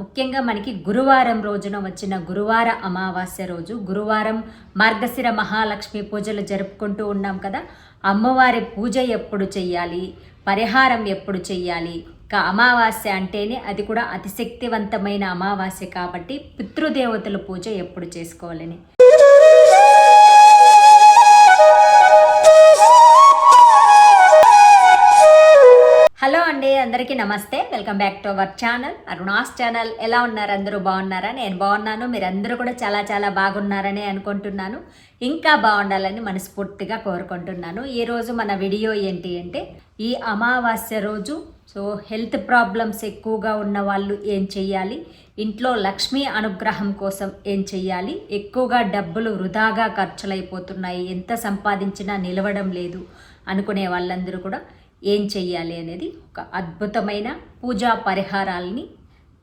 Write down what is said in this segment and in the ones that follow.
ముఖ్యంగా మనకి గురువారం రోజున వచ్చిన గురువార అమావాస్య రోజు గురువారం మార్గశిర మహాలక్ష్మి పూజలు జరుపుకుంటూ ఉన్నాం కదా. అమ్మవారి పూజ ఎప్పుడు చెయ్యాలి? పరిహారం ఎప్పుడు చెయ్యాలి? ఇంకా అమావాస్య అంటేనే అది కూడా అతిశక్తివంతమైన అమావాస్య కాబట్టి పితృదేవతల పూజ ఎప్పుడు చేసుకోవాలని. హలో అండి అందరికీ నమస్తే. Welcome back to our channel. Aruna's channel. ఎలా ఉన్నారు? అందరూ బాగున్నారా? నేను బాగున్నాను. మీరందరూ కూడా చాలా చాలా బాగున్నారని అనుకుంటున్నాను. ఇంకా బాగుండాలని మనస్ఫూర్తిగా కోరుకుంటున్నాను. ఈరోజు మన వీడియో ఏంటి అంటే ఈ అమావాస్య రోజు సో హెల్త్ ప్రాబ్లమ్స్ ఎక్కువగా ఉన్న వాళ్ళు ఏం చెయ్యాలి? ఇంట్లో లక్ష్మీ అనుగ్రహం కోసం ఏం చెయ్యాలి? ఎక్కువగా డబ్బులు వృధాగా ఖర్చులైపోతున్నాయి. ఎంత సంపాదించినా నిలవడం లేదు అనుకునే వాళ్ళందరూ కూడా ఏం చెయ్యాలి అనేది ఒక అద్భుతమైన పూజా పరిహారాలని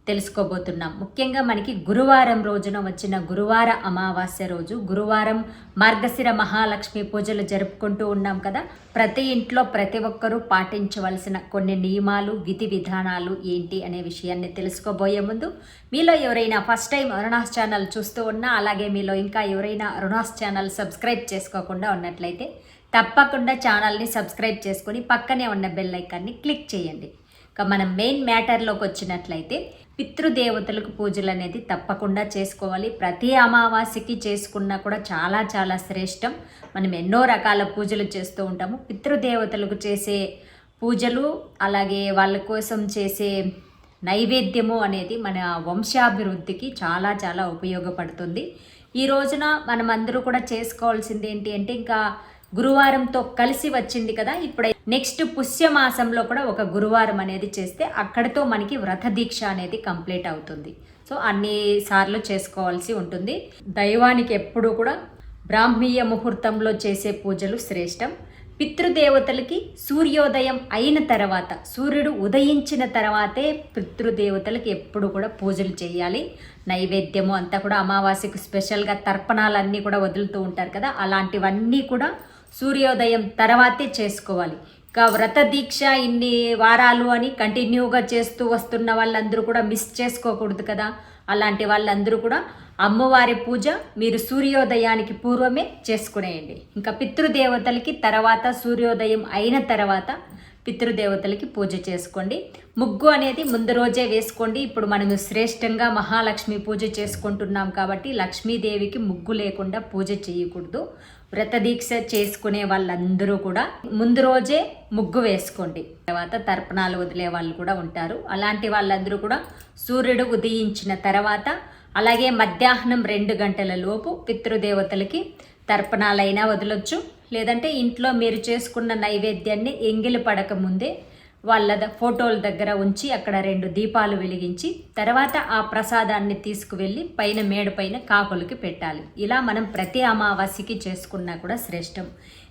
తెలుసుకోబోతున్నాం. ముఖ్యంగా మనకి గురువారం రోజున వచ్చిన గురువార అమావాస్య రోజు గురువారం మార్గశిర మహాలక్ష్మి పూజలు జరుపుకుంటూ ఉన్నాం కదా. ప్రతి ఇంట్లో ప్రతి ఒక్కరూ పాటించవలసిన కొన్ని నియమాలు విధి విధానాలు ఏంటి అనే విషయాన్ని తెలుసుకోబోయే ముందు మీలో ఎవరైనా ఫస్ట్ టైం అరుణాస్ ఛానల్ చూస్తూ ఉన్నా అలాగే మీలో ఇంకా ఎవరైనా అరుణాస్ ఛానల్ సబ్స్క్రైబ్ చేసుకోకుండా ఉన్నట్లయితే తప్పకుండా ఛానల్ని సబ్స్క్రైబ్ చేసుకొని పక్కనే ఉన్న బెల్ ఐకాన్ని క్లిక్ చేయండి. ఇక మనం మెయిన్ మ్యాటర్లోకి వచ్చినట్లయితే పితృదేవతలకు పూజలు అనేది తప్పకుండా చేసుకోవాలి. ప్రతి అమావాస్యకి చేసుకున్నా కూడా చాలా చాలా శ్రేష్టం. మనం ఎన్నో రకాల పూజలు చేస్తూ ఉంటాము. పితృదేవతలకు చేసే పూజలు అలాగే వాళ్ళ కోసం చేసే నైవేద్యము అనేది మన వంశాభివృద్ధికి చాలా చాలా ఉపయోగపడుతుంది. ఈ రోజున మనం అందరూ కూడా చేసుకోవాల్సింది ఏంటి అంటే ఇంకా గురువారంతో కలిసి వచ్చింది కదా ఇప్పుడు నెక్స్ట్ పుష్యమాసంలో కూడా ఒక గురువారం అనేది చేస్తే అక్కడితో మనకి వ్రత దీక్ష అనేది కంప్లీట్ అవుతుంది. సో అన్ని సార్లు చేసుకోవాల్సి ఉంటుంది. దైవానికి ఎప్పుడూ కూడా బ్రాహ్మీయ ముహూర్తంలో చేసే పూజలు శ్రేష్టం. పితృదేవతలకి సూర్యోదయం అయిన తర్వాత సూర్యుడు ఉదయించిన తర్వాతే పితృదేవతలకి ఎప్పుడు కూడా పూజలు చేయాలి. నైవేద్యము అంతా కూడా అమావాస్యకు స్పెషల్గా తర్పణాలన్నీ కూడా వదులుతూ ఉంటారు కదా అలాంటివన్నీ కూడా సూర్యోదయం తర్వాతే చేసుకోవాలి. ఇంకా వ్రత దీక్ష ఇన్ని వారాలు అని కంటిన్యూగా చేస్తూ వస్తున్న వాళ్ళందరూ కూడా మిస్ చేసుకోకూడదు కదా. అలాంటి వాళ్ళందరూ కూడా అమ్మవారి పూజ మీరు సూర్యోదయానికి పూర్వమే చేసుకునేయండి. ఇంకా పితృదేవతలకి తర్వాత సూర్యోదయం అయిన తర్వాత పితృదేవతలకి పూజ చేసుకోండి. ముగ్గు అనేది ముందు రోజే వేసుకోండి. ఇప్పుడు మనము శ్రేష్టంగా మహాలక్ష్మి పూజ చేసుకుంటున్నాం కాబట్టి లక్ష్మీదేవికి ముగ్గు లేకుండా పూజ చేయకూడదు. వ్రత దీక్ష చేసుకునే వాళ్ళందరూ కూడా ముందు రోజే ముగ్గు వేసుకోండి. తర్వాత తర్పణాలు వదిలే వాళ్ళు కూడా ఉంటారు. అలాంటి వాళ్ళందరూ కూడా సూర్యుడు ఉదయించిన తర్వాత అలాగే మధ్యాహ్నం రెండు గంటల లోపు పితృదేవతలకి తర్పణాలైనా వదలొచ్చు. లేదంటే ఇంట్లో మీరు చేసుకున్న నైవేద్యాన్ని ఎంగిలి పడక ముందే వాళ్ళ ద- ఫోటోల దగ్గర ఉంచి అక్కడ రెండు దీపాలు వెలిగించి తర్వాత ఆ ప్రసాదాన్ని తీసుకువెళ్ళి పైన మేడపైన కాకులకి పెట్టాలి. ఇలా మనం ప్రతి అమావాస్యకి చేసుకున్నా కూడా శ్రేష్టం.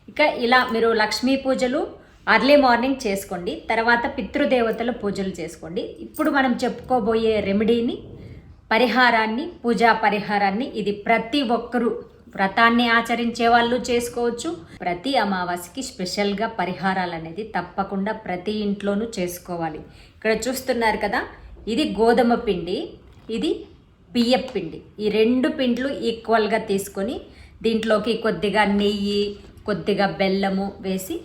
ఇక ఇలా మీరు లక్ష్మీ పూజలు అర్లీ మార్నింగ్ చేసుకోండి తర్వాత పితృదేవతల పూజలు చేసుకోండి. ఇప్పుడు మనం చెప్పుకోబోయే రెమెడీని పరిహారాన్ని పూజా పరిహారాన్ని ఇది ప్రతి ఒక్కరూ వ్రతాన్ని ఆచరించే వాళ్ళు చేసుకోవచ్చు. ప్రతి అమావాస్యకి స్పెషల్గా పరిహారాలు అనేది తప్పకుండా ప్రతి ఇంట్లోనూ చేసుకోవాలి. ఇక్కడ చూస్తున్నారు కదా ఇది గోధుమ పిండి ఇది బియ్యపు పిండి. ఈ రెండు పిండ్లు ఈక్వల్గా తీసుకొని దీంట్లోకి కొద్దిగా నెయ్యి కొద్దిగా బెల్లము వేసి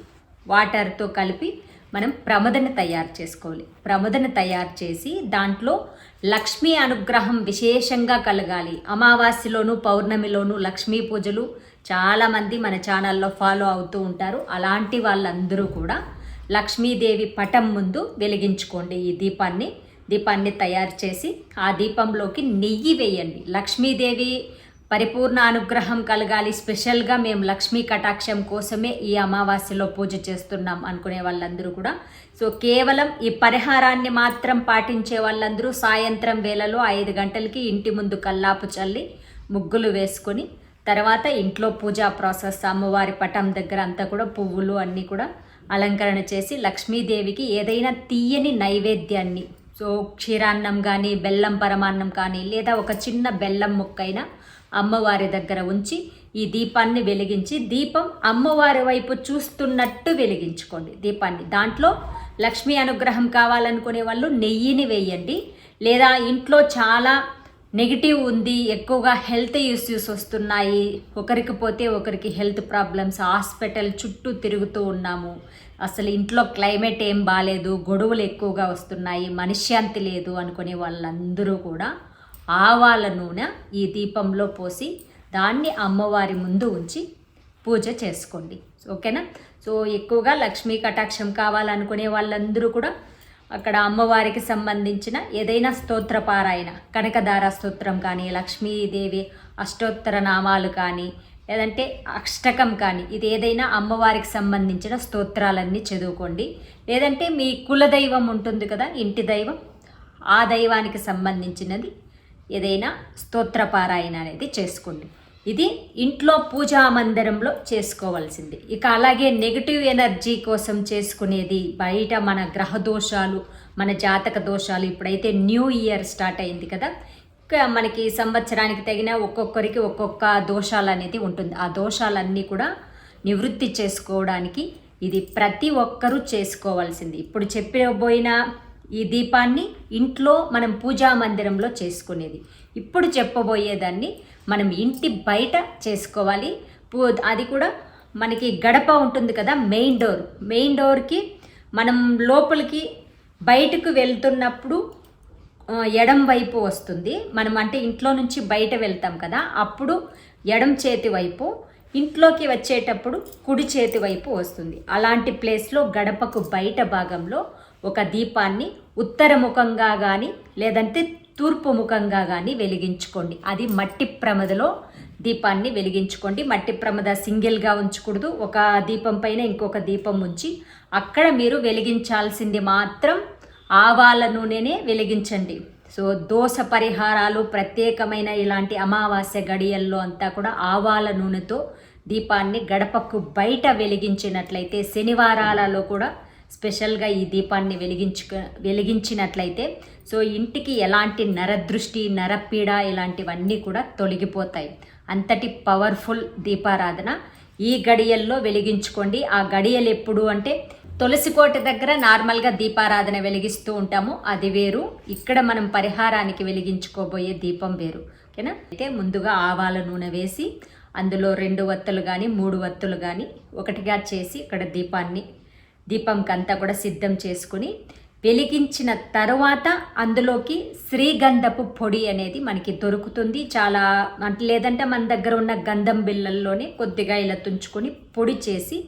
వాటర్తో కలిపి మనం ప్రమదను తయారు చేసుకోవాలి. ప్రమదను తయారు చేసి దాంట్లో లక్ష్మీ అనుగ్రహం విశేషంగా కలగాలి. అమావాస్యలోను పౌర్ణమిలోను లక్ష్మీ పూజలు చాలామంది మన ఛానల్లో ఫాలో అవుతూ ఉంటారు. అలాంటి వాళ్ళందరూ కూడా లక్ష్మీదేవి పటం ముందు వెలిగించుకోండి ఈ దీపాన్ని. దీపాన్ని తయారు చేసి ఆ దీపంలోకి నెయ్యి వేయండి. లక్ష్మీదేవి పరిపూర్ణ అనుగ్రహం కలగాలి. స్పెషల్గా మేము లక్ష్మీ కటాక్షం కోసమే ఈ అమావాస్యలో పూజ చేస్తున్నాం అనుకునే వాళ్ళందరూ కూడా. సో కేవలం ఈ పరిహారాన్ని మాత్రం పాటించే వాళ్ళందరూ సాయంత్రం వేళలో ఐదు గంటలకి ఇంటి ముందు కల్లాపు చల్లి ముగ్గులు వేసుకొని తర్వాత ఇంట్లో పూజా ప్రాసెస్ అమ్మవారి పటం దగ్గర అంతా కూడా పువ్వులు అన్నీ కూడా అలంకరణ చేసి లక్ష్మీదేవికి ఏదైనా తీయని నైవేద్యాన్ని సో క్షీరాన్నం కానీ బెల్లం పరమాన్నం కానీ లేదా ఒక చిన్న బెల్లం ముక్కైనా అమ్మవారి దగ్గర ఉంచి ఈ దీపాన్ని వెలిగించి దీపం అమ్మవారి వైపు చూస్తున్నట్టు వెలిగించుకోండి. దీపాన్ని దాంట్లో లక్ష్మీ అనుగ్రహం కావాలనుకునే వాళ్ళు నెయ్యిని వేయండి. లేదా ఇంట్లో చాలా నెగిటివ్ ఉంది ఎక్కువగా హెల్త్ ఇష్యూస్ వస్తున్నాయి ఒకరికి పోతే ఒకరికి హెల్త్ ప్రాబ్లమ్స్ హాస్పిటల్ చుట్టూ తిరుగుతూ ఉన్నాము. అసలు ఇంట్లో క్లైమేట్ ఏం బాగాలేదు గొడవలు ఎక్కువగా వస్తున్నాయి మనశ్శాంతి లేదు అనుకునే వాళ్ళందరూ కూడా ఆవాల నూనె ఈ దీపంలో పోసి దాన్ని అమ్మవారి ముందు ఉంచి పూజ చేసుకోండి. ఓకేనా? సో ఎక్కువగా లక్ష్మీ కటాక్షం కావాలనుకునే వాళ్ళందరూ కూడా అక్కడ అమ్మవారికి సంబంధించిన ఏదైనా స్తోత్ర పారాయణ కనకదార స్తోత్రం కానీ లక్ష్మీదేవి అష్టోత్తర నామాలు కానీ లేదంటే అష్టకం కానీ ఇది ఏదైనా అమ్మవారికి సంబంధించిన స్తోత్రాలన్నీ చదువుకోండి. లేదంటే మీ కులదైవం ఉంటుంది కదా ఇంటి దైవం ఆ దైవానికి సంబంధించినది ఏదైనా స్తోత్రపారాయణ అనేది చేసుకోండి. ఇది ఇంట్లో పూజా మందిరంలో చేసుకోవాల్సింది. ఇక అలాగే నెగిటివ్ ఎనర్జీ కోసం చేసుకునేది బయట మన గ్రహ దోషాలు మన జాతక దోషాలు ఇప్పుడైతే న్యూ ఇయర్ స్టార్ట్ అయింది కదా. మనకి సంవత్సరానికి తగిన ఒక్కొక్కరికి ఒక్కొక్క దోషాలు అనేది ఉంటుంది. ఆ దోషాలన్నీ కూడా నివృత్తి చేసుకోవడానికి ఇది ప్రతి ఒక్కరూ చేసుకోవాల్సింది. ఇప్పుడు చెప్పబోయిన ఈ దీపాన్ని ఇంట్లో మనం పూజా మందిరంలో చేసుకునేది. ఇప్పుడు చెప్పబోయేదాన్ని మనం ఇంటి బయట చేసుకోవాలి. పూ అది కూడా మనకి గడప ఉంటుంది కదా మెయిన్ డోర్. మెయిన్ డోర్కి మనం లోపలికి బయటకు వెళ్తున్నప్పుడు ఎడం వైపు వస్తుంది. మనం అంటే ఇంట్లో నుంచి బయట వెళ్తాం కదా అప్పుడు ఎడం చేతి వైపు ఇంట్లోకి వచ్చేటప్పుడు కుడి చేతి వైపు వస్తుంది. అలాంటి ప్లేస్లో గడపకు బయట భాగంలో ఒక దీపాన్ని ఉత్తరముఖంగా కానీ లేదంటే తూర్పు ముఖంగా కానీ వెలిగించుకోండి. అది మట్టి ప్రమదలో దీపాన్ని వెలిగించుకోండి. మట్టి ప్రమద సింగిల్గా ఉంచకూడదు. ఒక దీపం పైన ఇంకొక దీపం ఉంచి అక్కడ మీరు వెలిగించాల్సింది మాత్రం ఆవాల నూనెనే వెలిగించండి. సో దోష పరిహారాలు ప్రత్యేకమైన ఇలాంటి అమావాస్య గడియల్లో అంతా కూడా ఆవాల నూనెతో దీపాన్ని గడపకు బయట వెలిగించినట్లయితే శనివారాలలో కూడా స్పెషల్గా ఈ దీపాన్ని వెలిగించుక వెలిగించినట్లయితే సో ఇంటికి ఎలాంటి నరదృష్టి నరపీడ ఇలాంటివన్నీ కూడా తొలగిపోతాయి. అంతటి పవర్ఫుల్ దీపారాధన. ఈ గడియల్లో వెలిగించుకోండి. ఆ గడియలు ఎప్పుడు అంటే తులసి కోట దగ్గర నార్మల్గా దీపారాధన వెలిగిస్తూ ఉంటాము. అది వేరు. ఇక్కడ మనం పరిహారానికి వెలిగించుకోబోయే దీపం వేరు. ఓకేనా? అయితే ముందుగా ఆవాల నూనె వేసి అందులో రెండు వత్తులు కానీ మూడు వత్తులు కానీ ఒకటిగా చేసి ఇక్కడ దీపాన్ని దీపంకంతా కూడా సిద్ధం చేసుకుని వెలిగించిన తర్వాత అందులోకి శ్రీగంధపు పొడి అనేది మనకి దొరుకుతుంది. చాలా అంటే లేదంటే మన దగ్గర ఉన్న గంధం బిళ్ళల్లోనే కొద్దిగా ఇలా తుంచుకొని పొడి చేసి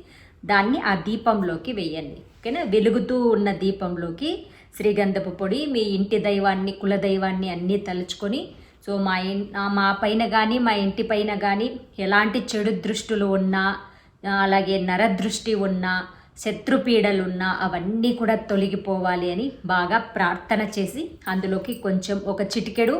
దాన్ని ఆ దీపంలోకి వేయండి. ఓకేనా? వెలుగుతూ ఉన్న దీపంలోకి శ్రీగంధపు పొడి మీ ఇంటి దైవాన్ని కులదైవాన్ని అన్నీ తలుచుకొని సో మా ఇన్ మా పైన కానీ మా ఇంటి పైన కానీ ఎలాంటి చెడు దృష్టులు ఉన్నా అలాగే నరదృష్టి ఉన్నా శత్రుపీడలు ఉన్నా అవన్నీ కూడా తొలగిపోవాలి అని బాగా ప్రార్థన చేసి అందులోకి కొంచెం ఒక చిటికెడు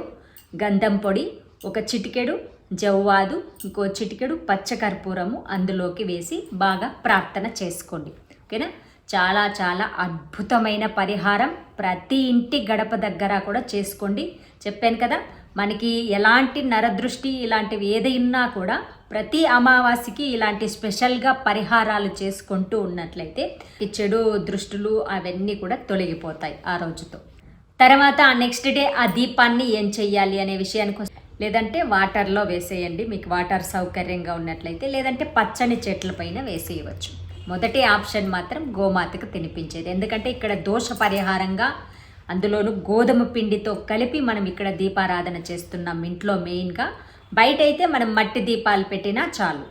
గంధం పొడి ఒక చిటికెడు జవ్వాదు ఇంకో చిటికెడు పచ్చకర్పూరము అందులోకి వేసి బాగా ప్రార్థన చేసుకోండి. ఓకేనా? చాలా చాలా అద్భుతమైన పరిహారం. ప్రతి ఇంటి గడప దగ్గర కూడా చేసుకోండి. చెప్పాను కదా మనకి ఎలాంటి నరదృష్టి ఇలాంటివి ఏదైనా కూడా ప్రతి అమావాస్యకి ఇలాంటి స్పెషల్గా పరిహారాలు చేసుకుంటూ ఉన్నట్లయితే ఈ చెడు దృష్టులు అవన్నీ కూడా తొలగిపోతాయి ఆ రోజుతో. తర్వాత నెక్స్ట్ డే ఆ దీపాన్ని ఏం చెయ్యాలి అనే విషయానికి లేదంటే వాటర్లో వేసేయండి మీకు వాటర్ సౌకర్యంగా ఉన్నట్లయితే లేదంటే పచ్చని చెట్ల పైన వేసేయవచ్చు. మొదటి ఆప్షన్ మాత్రం గోమాతకు తినిపించేది. ఎందుకంటే ఇక్కడ దోష పరిహారంగా అందులోను గోధుమ పిండితో కలిపి మనం ఇక్కడ దీపారాధన చేస్తున్నాం ఇంట్లో మెయిన్గా. బయట అయితే మనం మట్టి దీపాలు పెట్టినా చాలు.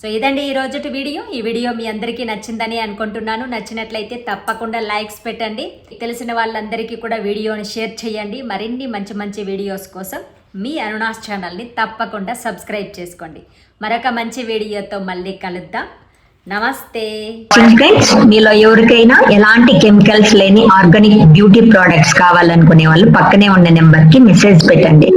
సో ఇదండి ఈ రోజుటి వీడియో. ఈ వీడియో మీ అందరికీ నచ్చిందని అనుకుంటున్నాను. నచ్చినట్లయితే తప్పకుండా లైక్స్ పెట్టండి. తెలిసిన వాళ్ళందరికీ కూడా వీడియోని షేర్ చేయండి. మరిన్ని మంచి మంచి వీడియోస్ కోసం మీ అరుణాస్ ఛానల్ని తప్పకుండా సబ్స్క్రైబ్ చేసుకోండి. మరొక మంచి వీడియోతో మళ్ళీ కలుద్దాం. నమస్తే. ఫ్రెండ్స్ మీలో ఎవరికైనా ఎలాంటి కెమికల్స్ లేని ఆర్గానిక్ బ్యూటీ ప్రొడక్ట్స్ కావాలనుకునే వాళ్ళు పక్కనే ఉన్న నెంబర్కి మెసేజ్ పెట్టండి.